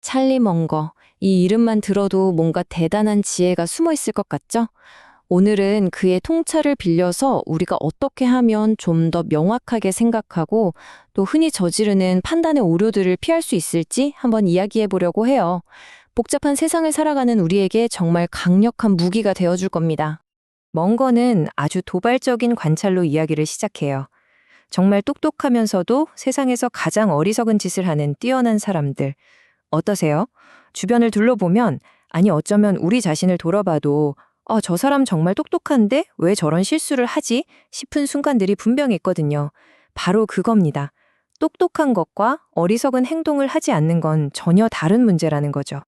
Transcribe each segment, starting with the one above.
찰리 멍거. 이 이름만 들어도 뭔가 대단한 지혜가 숨어 있을 것 같죠? 오늘은 그의 통찰을 빌려서 우리가 어떻게 하면 좀 더 명확하게 생각하고 또 흔히 저지르는 판단의 오류들을 피할 수 있을지 한번 이야기해 보려고 해요. 복잡한 세상을 살아가는 우리에게 정말 강력한 무기가 되어줄 겁니다. 멍거는 아주 도발적인 관찰로 이야기를 시작해요. 정말 똑똑하면서도 세상에서 가장 어리석은 짓을 하는 뛰어난 사람들. 어떠세요? 주변을 둘러보면, 아니 어쩌면 우리 자신을 돌아봐도, 어, 저 사람 정말 똑똑한데 왜 저런 실수를 하지? 싶은 순간들이 분명히 있거든요. 바로 그겁니다. 똑똑한 것과 어리석은 행동을 하지 않는 건 전혀 다른 문제라는 거죠.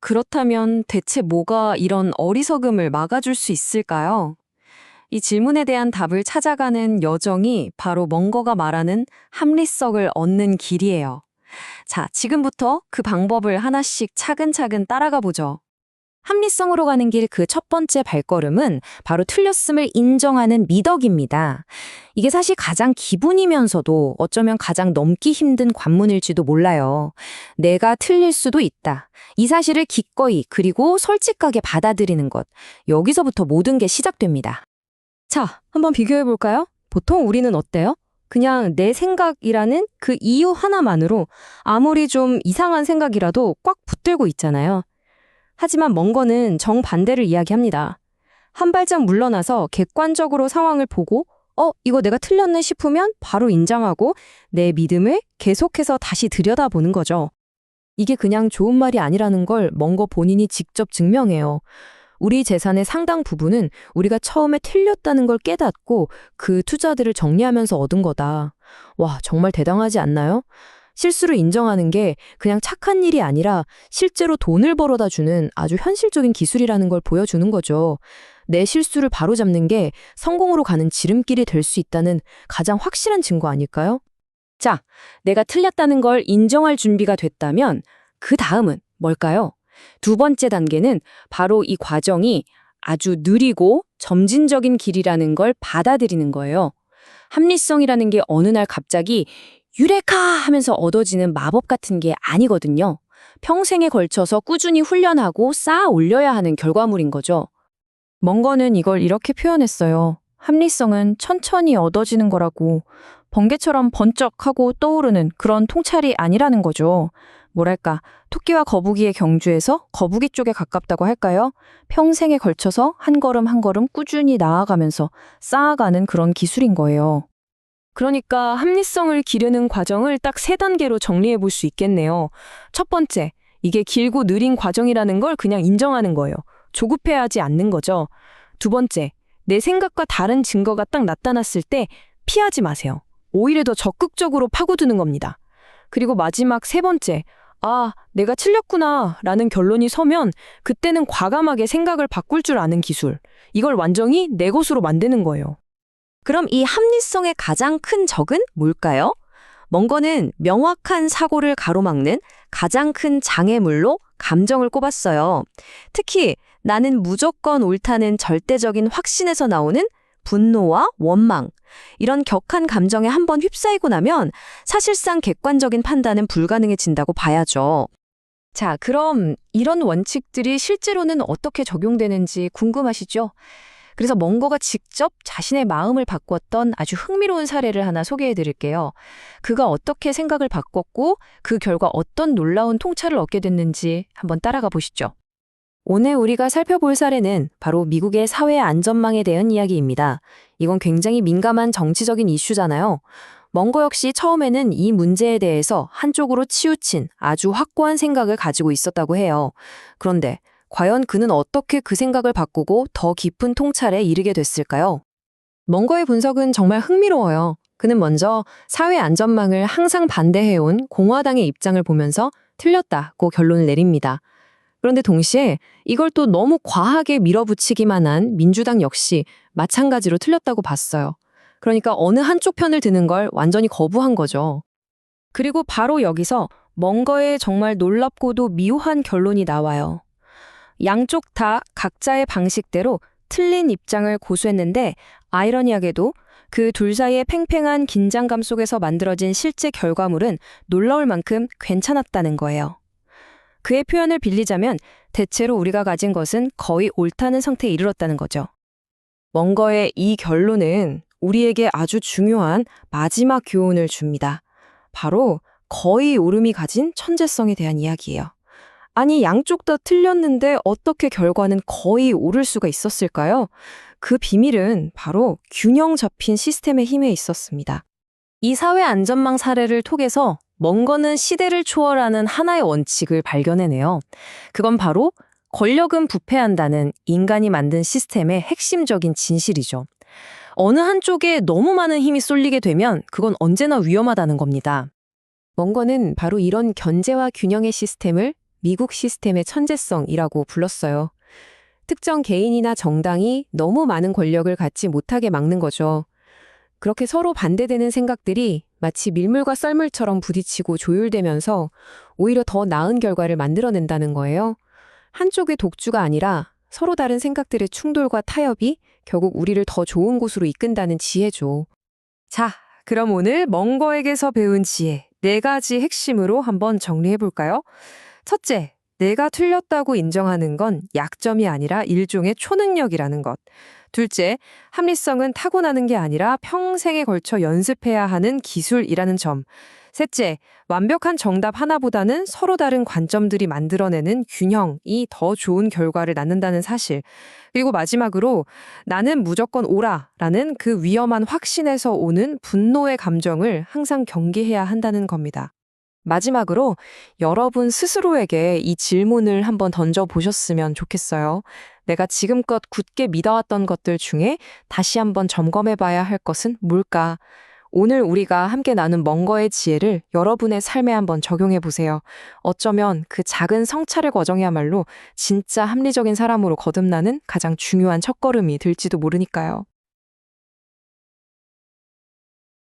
그렇다면 대체 뭐가 이런 어리석음을 막아줄 수 있을까요? 이 질문에 대한 답을 찾아가는 여정이 바로 멍거가 말하는 합리성을 얻는 길이에요. 자, 지금부터 그 방법을 하나씩 차근차근 따라가 보죠. 합리성으로 가는 길 그 첫 번째 발걸음은 바로 틀렸음을 인정하는 미덕입니다. 이게 사실 가장 기분이면서도 어쩌면 가장 넘기 힘든 관문일지도 몰라요. 내가 틀릴 수도 있다. 이 사실을 기꺼이 그리고 솔직하게 받아들이는 것. 여기서부터 모든 게 시작됩니다. 자, 한번 비교해 볼까요? 보통 우리는 어때요? 그냥 내 생각이라는 그 이유 하나만으로 아무리 좀 이상한 생각이라도 꽉 붙들고 있잖아요. 하지만 멍거는 정반대를 이야기합니다. 한 발짝 물러나서 객관적으로 상황을 보고 어, 이거 내가 틀렸네 싶으면 바로 인정하고 내 믿음을 계속해서 다시 들여다보는 거죠. 이게 그냥 좋은 말이 아니라는 걸 멍거 본인이 직접 증명해요. 우리 재산의 상당 부분은 우리가 처음에 틀렸다는 걸 깨닫고 그 투자들을 정리하면서 얻은 거다. 와, 정말 대단하지 않나요? 실수를 인정하는 게 그냥 착한 일이 아니라 실제로 돈을 벌어다 주는 아주 현실적인 기술이라는 걸 보여주는 거죠. 내 실수를 바로잡는 게 성공으로 가는 지름길이 될 수 있다는 가장 확실한 증거 아닐까요? 자, 내가 틀렸다는 걸 인정할 준비가 됐다면 그 다음은 뭘까요? 두 번째 단계는 바로 이 과정이 아주 느리고 점진적인 길이라는 걸 받아들이는 거예요. 합리성이라는 게 어느 날 갑자기 유레카 하면서 얻어지는 마법 같은 게 아니거든요. 평생에 걸쳐서 꾸준히 훈련하고 쌓아 올려야 하는 결과물인 거죠. 멍거는 이걸 이렇게 표현했어요. 합리성은 천천히 얻어지는 거라고 번개처럼 번쩍하고 떠오르는 그런 통찰이 아니라는 거죠. 뭐랄까, 토끼와 거북이의 경주에서 거북이 쪽에 가깝다고 할까요? 평생에 걸쳐서 한 걸음 한 걸음 꾸준히 나아가면서 쌓아가는 그런 기술인 거예요. 그러니까 합리성을 기르는 과정을 딱 세 단계로 정리해 볼 수 있겠네요. 첫 번째, 이게 길고 느린 과정이라는 걸 그냥 인정하는 거예요. 조급해하지 않는 거죠. 두 번째, 내 생각과 다른 증거가 딱 나타났을 때 피하지 마세요. 오히려 더 적극적으로 파고드는 겁니다. 그리고 마지막 세 번째, 아, 내가 틀렸구나 라는 결론이 서면 그때는 과감하게 생각을 바꿀 줄 아는 기술. 이걸 완전히 내 것으로 만드는 거예요. 그럼 이 합리성의 가장 큰 적은 뭘까요? 멍거는 명확한 사고를 가로막는 가장 큰 장애물로 감정을 꼽았어요. 특히 나는 무조건 옳다는 절대적인 확신에서 나오는 분노와 원망. 이런 격한 감정에 한번 휩싸이고 나면 사실상 객관적인 판단은 불가능해진다고 봐야죠. 자, 그럼 이런 원칙들이 실제로는 어떻게 적용되는지 궁금하시죠? 그래서 멍거가 직접 자신의 마음을 바꿨던 아주 흥미로운 사례를 하나 소개해 드릴게요. 그가 어떻게 생각을 바꿨고 그 결과 어떤 놀라운 통찰을 얻게 됐는지 한번 따라가 보시죠. 오늘 우리가 살펴볼 사례는 바로 미국의 사회 안전망에 대한 이야기입니다. 이건 굉장히 민감한 정치적인 이슈잖아요. 멍거 역시 처음에는 이 문제에 대해서 한쪽으로 치우친 아주 확고한 생각을 가지고 있었다고 해요. 그런데 과연 그는 어떻게 그 생각을 바꾸고 더 깊은 통찰에 이르게 됐을까요? 멍거의 분석은 정말 흥미로워요. 그는 먼저 사회 안전망을 항상 반대해온 공화당의 입장을 보면서 틀렸다고 결론을 내립니다. 그런데 동시에 이걸 또 너무 과하게 밀어붙이기만 한 민주당 역시 마찬가지로 틀렸다고 봤어요. 그러니까 어느 한쪽 편을 드는 걸 완전히 거부한 거죠. 그리고 바로 여기서 멍거의 정말 놀랍고도 미묘한 결론이 나와요. 양쪽 다 각자의 방식대로 틀린 입장을 고수했는데 아이러니하게도 그 둘 사이의 팽팽한 긴장감 속에서 만들어진 실제 결과물은 놀라울 만큼 괜찮았다는 거예요. 그의 표현을 빌리자면 대체로 우리가 가진 것은 거의 옳다는 상태에 이르렀다는 거죠. 멍거의 이 결론은 우리에게 아주 중요한 마지막 교훈을 줍니다. 바로 거의 오름이 가진 천재성에 대한 이야기예요. 아니, 양쪽 다 틀렸는데 어떻게 결과는 거의 오를 수가 있었을까요? 그 비밀은 바로 균형 잡힌 시스템의 힘에 있었습니다. 이 사회 안전망 사례를 통해서 멍거는 시대를 초월하는 하나의 원칙을 발견해내요. 그건 바로 권력은 부패한다는 인간이 만든 시스템의 핵심적인 진실이죠. 어느 한쪽에 너무 많은 힘이 쏠리게 되면 그건 언제나 위험하다는 겁니다. 멍거는 바로 이런 견제와 균형의 시스템을 미국 시스템의 천재성이라고 불렀어요. 특정 개인이나 정당이 너무 많은 권력을 갖지 못하게 막는 거죠. 그렇게 서로 반대되는 생각들이 마치 밀물과 썰물처럼 부딪히고 조율되면서 오히려 더 나은 결과를 만들어낸다는 거예요. 한쪽의 독주가 아니라 서로 다른 생각들의 충돌과 타협이 결국 우리를 더 좋은 곳으로 이끈다는 지혜죠. 자, 그럼 오늘 멍거에게서 배운 지혜 네 가지 핵심으로 한번 정리해 볼까요? 첫째, 내가 틀렸다고 인정하는 건 약점이 아니라 일종의 초능력이라는 것. 둘째, 합리성은 타고나는 게 아니라 평생에 걸쳐 연습해야 하는 기술이라는 점. 셋째, 완벽한 정답 하나보다는 서로 다른 관점들이 만들어내는 균형이 더 좋은 결과를 낳는다는 사실. 그리고 마지막으로 나는 무조건 오라라는 그 위험한 확신에서 오는 분노의 감정을 항상 경계해야 한다는 겁니다. 마지막으로 여러분 스스로에게 이 질문을 한번 던져보셨으면 좋겠어요. 내가 지금껏 굳게 믿어왔던 것들 중에 다시 한번 점검해봐야 할 것은 뭘까? 오늘 우리가 함께 나눈 멍거의 지혜를 여러분의 삶에 한번 적용해 보세요. 어쩌면 그 작은 성찰의 과정이야말로 진짜 합리적인 사람으로 거듭나는 가장 중요한 첫걸음이 될지도 모르니까요.